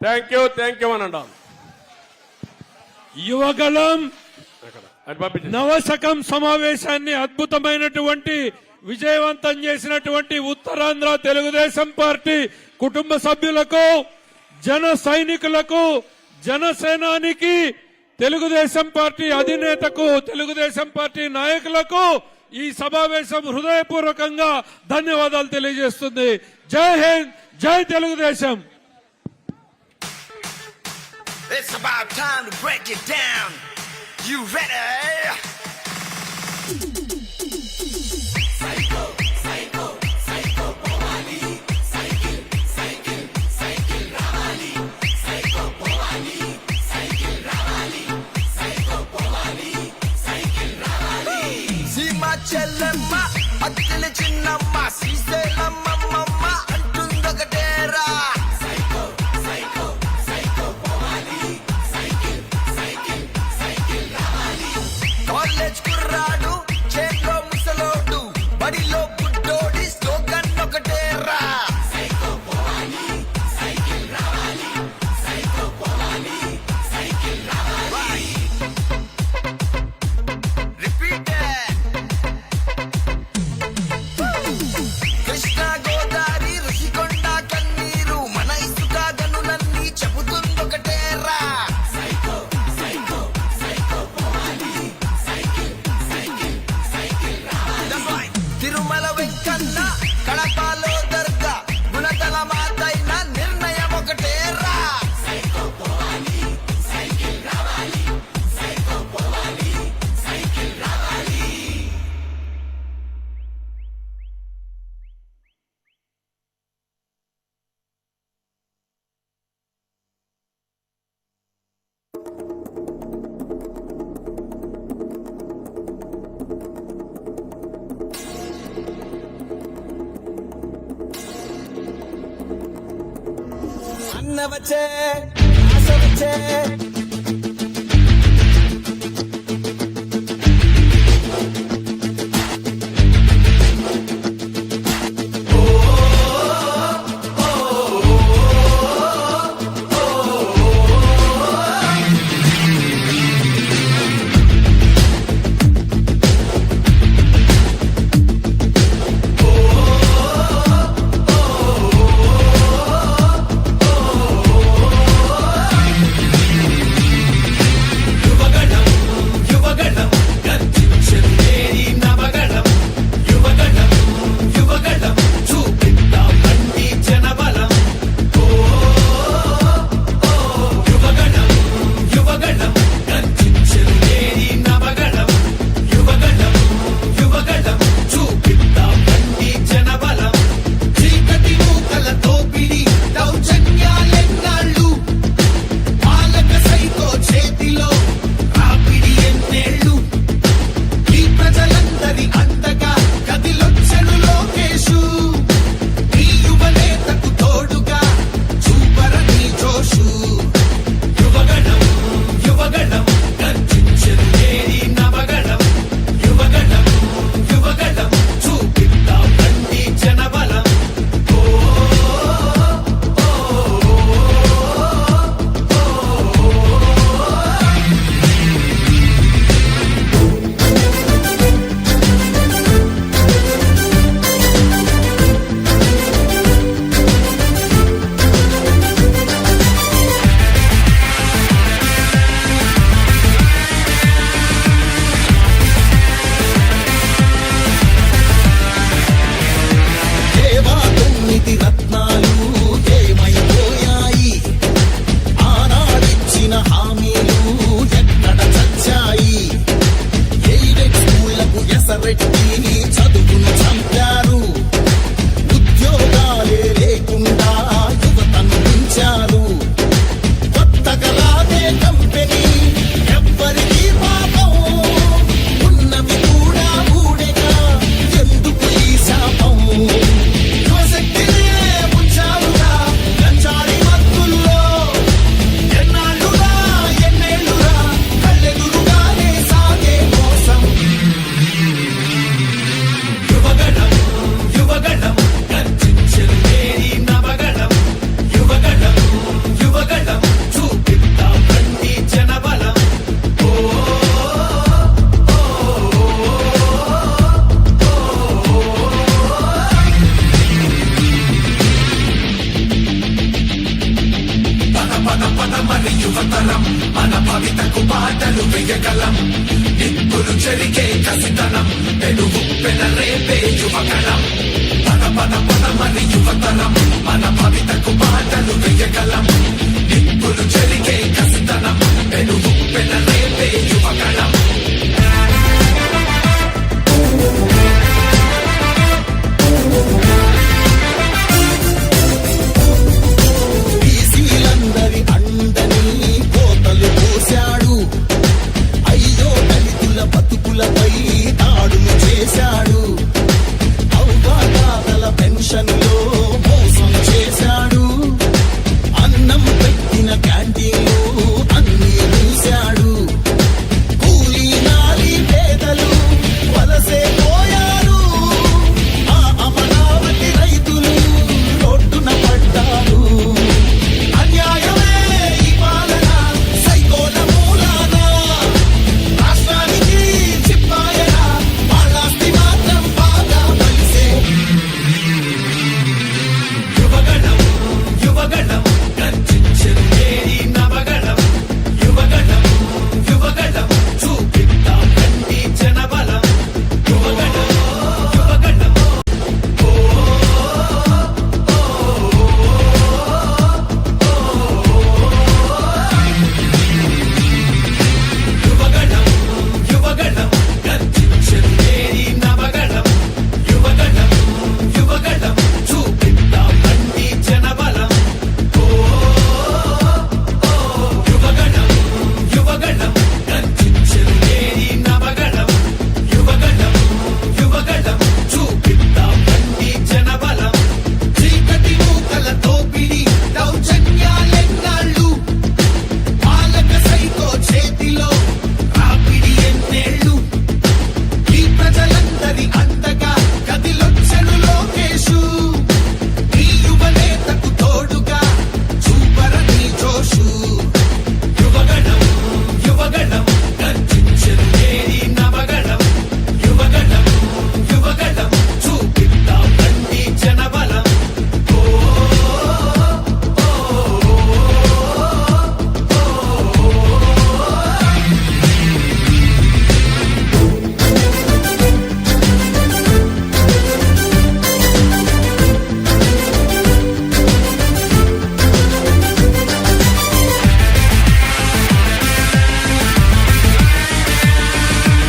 Thank you thank you అని అంటాం పంపించండి. నవశకం సమావేశాన్ని అద్భుతమైనటువంటి విజయవంతం చేసినటువంటి ఉత్తరాంధ్ర తెలుగుదేశం పార్టీ కుటుంబ సభ్యులకు జన సైనికులకు జనసేనానికి తెలుగుదేశం పార్టీ అధినేతకు తెలుగుదేశం పార్టీ నాయకులకు ఈ సమావేశం హృదయపూర్వకంగా ధన్యవాదాలు తెలియజేస్తుంది. జై హింద్ జై Telugu Desam. It's about time to break it down. You ready? கண்ண வச்சே ஆசை வச்சே you. మనం మన భవితకు పాటలు వెయ్యగలం ఇప్పుడు చెరికే కసితనం పెనుగు పెనరేపే యువకలం పద పద పదమని యువతనం మన భవితకు పాటలు వెయ్యగలం ఇప్పుడు చెరికే కసితనం Обіцяю